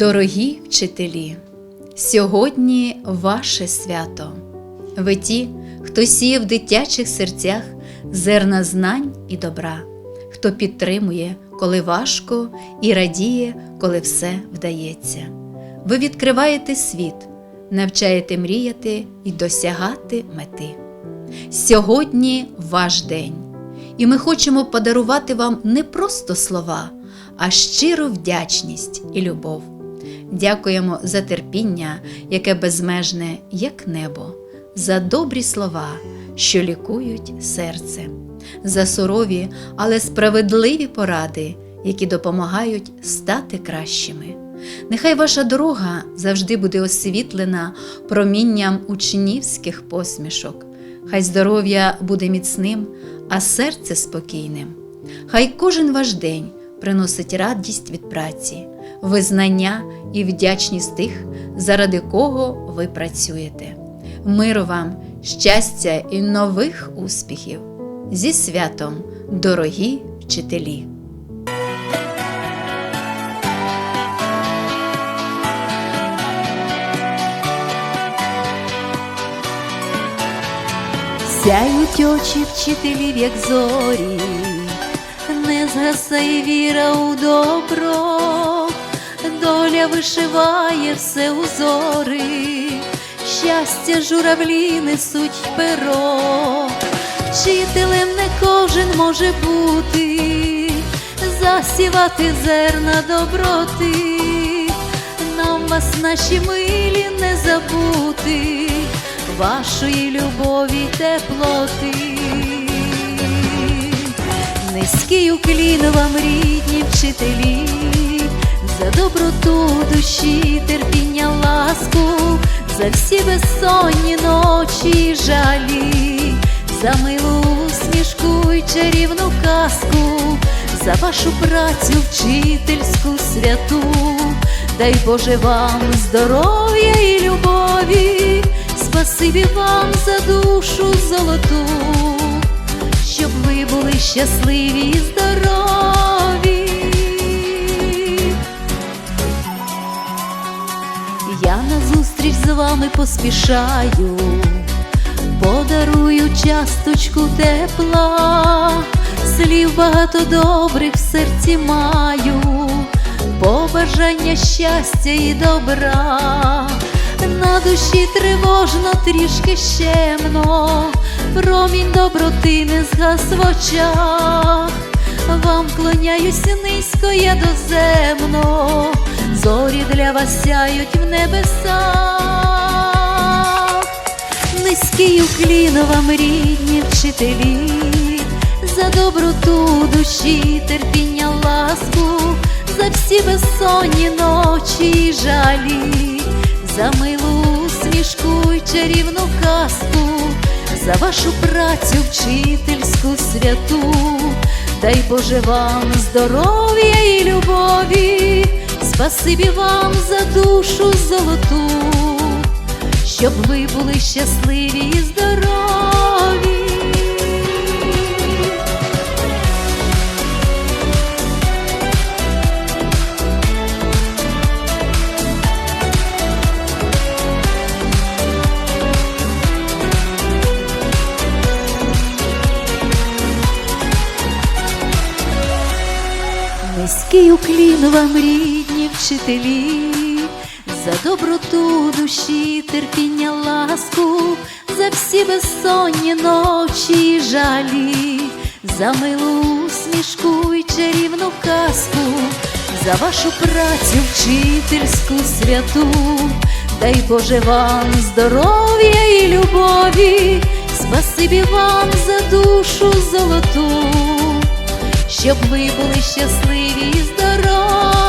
Дорогі вчителі, сьогодні ваше свято. Ви ті, хто сіє в дитячих серцях зерна знань і добра, хто підтримує, коли важко, і радіє, коли все вдається. Ви відкриваєте світ, навчаєте мріяти і досягати мети. Сьогодні ваш день, і ми хочемо подарувати вам не просто слова, а щиру вдячність і любов. Дякуємо за терпіння, яке безмежне, як небо, за добрі слова, що лікують серце, за сурові, але справедливі поради, які допомагають стати кращими. Нехай ваша дорога завжди буде освітлена промінням учнівських посмішок. Хай здоров'я буде міцним, а серце спокійним. Хай кожен ваш день приносить радість від праці, визнання і вдячність тих, заради кого ви працюєте. Миру вам, щастя і нових успіхів! Зі святом, дорогі вчителі! Сяють очі вчителів, як зорі, не згасає віра у добро, доля вишиває все узори, щастя журавлі несуть перо, вчителем не кожен може бути, засівати зерна доброти, нам вас наші милі не забути. Вашої любові теплоти. Низький уклін вам, рідні вчителі, за доброту душі, терпіння, ласку, за всі безсонні ночі жалі, за милу усмішку й чарівну казку, за вашу працю вчительську святу, дай Боже вам здоров'я і любові. Спасибі вам за душу золоту, щоб ви були щасливі і здорові. На зустріч з вами поспішаю, подарую часточку тепла, слів багато добрих в серці маю, побажання щастя і добра. На душі тривожно, трішки щемно, промінь доброти не згас в очах, вам клоняюся низько, я доземно, для вас сяють в небесах, низький уклін вам, рідні вчителі, за доброту душі, терпіння, ласку, за всі безсонні ночі й жалі за милу усмішку й чарівну казку, за вашу працю вчительську святу, дай Боже вам здоров'я і спасибі вам за душу золоту, щоб ви були щасливі і здорові. Низький уклін вам, рідні вчителі, за доброту душі, терпіння, ласку, за всі безсонні ночі й жалі, за милу усмішку й чарівну казку, за вашу працю вчительську святу, дай Боже вам здоров'я і любові, спасибі вам за душу золоту щоб ви були щасливі і здорові.